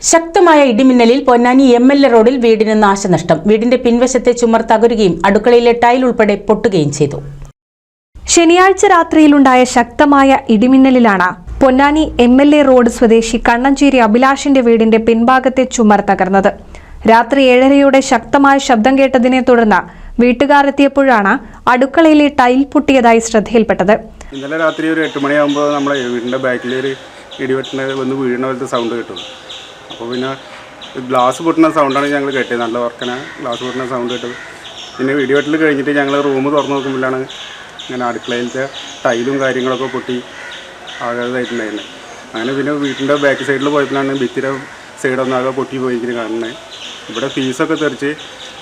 ശക്തമായ ഇടിമിന്നലിൽ Ponnani M L A റോഡിൽ വീടിന് നാശനഷ്ടം. വീടിന്റെ പിൻവശത്തെ ചുമർ തകരുകയും അടുക്കളയിലെ ടൈൽ ഉൾപ്പെടെ പൊട്ടുകയും ചെയ്തു. ശനിയാഴ്ച രാത്രിയിലുണ്ടായ ശക്തമായ ഇടിമിന്നലിലാണ് Ponnani M L A road സ്വദേശി കണ്ണഞ്ചേരി അഭിലാഷിന്റെ വീടിന്റെ പിൻഭാഗത്തെ ചുമർ തകർന്നത്. രാത്രി ഏഴരയോടെ ശക്തമായ ശബ്ദം കേട്ടതിനെ തുടർന്ന് വീട്ടുകാരെത്തിയപ്പോഴാണ് അടുക്കളയിലെ ടൈൽ പൊട്ടിയതായി ശ്രദ്ധയിൽപ്പെട്ടത്. ഇന്നലെ രാത്രി ഒരു എട്ട് മണിയാകുമ്പോൾ നമ്മളെ വീടിന്റെ ബാക്കിലൊരു ഇടിവെട്ടിന് വന്ന് വീഴുന്ന പോലത്തെ സൗണ്ട് കിട്ടും. അപ്പോൾ പിന്നെ ഗ്ലാസ് പൊട്ടുന്ന സൗണ്ടാണ് ഞങ്ങൾ കേട്ടത് നല്ല വർക്കന ഗ്ലാസ് പൊട്ടുന്ന സൗണ്ട് കേട്ടത്. പിന്നെ ഇടിവെട്ടിൽ കഴിഞ്ഞിട്ട് ഞങ്ങൾ റൂം തുറന്ന് നോക്കുമ്പോഴാണ് ഇങ്ങനെ അടുക്കളയിലത്തെ ടൈലും കാര്യങ്ങളൊക്കെ പൊട്ടി ആകാതായിട്ടുണ്ടായിരുന്നത് അങ്ങനെ പിന്നെ വീട്ടിന്റെ ബാക്ക് സൈഡിൽ പോയപ്പോഴാണ് ഭിത്തിരെ ആകെ പൊട്ടി പോയിരിക്കുന്നത് കാണുന്നത് ഇവിടെ ഫീസൊക്കെ തെറിച്ച്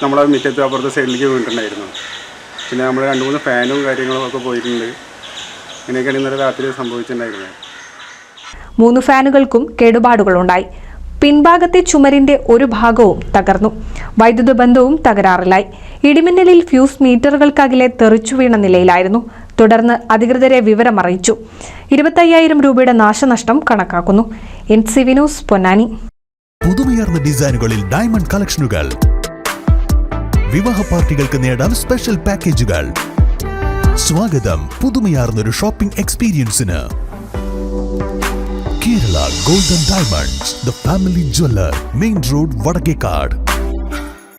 നമ്മളെ മുറ്റത്ത് അപ്പുറത്തെ സൈഡിലേക്ക് വീണിട്ടുണ്ടായിരുന്നു. പിന്നെ നമ്മൾ രണ്ട് മൂന്ന് ഫാനും കാര്യങ്ങളും ഒക്കെ പോയിട്ടുണ്ട്. ഇങ്ങനെയൊക്കെയാണ് ഇന്നലെ രാത്രി സംഭവിച്ചിട്ടുണ്ടായിരുന്നത് മൂന്ന് ഫാനുകൾക്കും കേടുപാടുകളുണ്ടായി. പിൻഭാഗത്തെ ചുമരിന്റെ ഒരു ഭാഗവും തകർന്നു. വൈദ്യുത ബന്ധവും തകരാറിലായി. ഇടിമിന്നലിൽ ഫ്യൂസ് മീറ്ററുകൾക്കകലെ തെറിച്ചു വീണ നിലയിലായിരുന്നു. തുടർന്ന് അധികൃതരെ വിവരമറിയിച്ചു. ഇരുപത്തയ്യായിരം രൂപയുടെ നാശനഷ്ടം കണക്കാക്കുന്നു. N C Vinos Ponnani. പുതുമയർന്ന ഡിസൈനുകളിൽ ഡയമണ്ട് കളക്ഷനുകൾ. വിവാഹ പാർട്ടികൾക്ക് നേടാൻ സ്പെഷ്യൽ പാക്കേജുകൾ. സ്വാഗതം പുതുമയാർന്നൊരു shopping എക്സ്പീരിയൻസിന്. Kerala golden diamonds the family jeweller main road Vadakkekad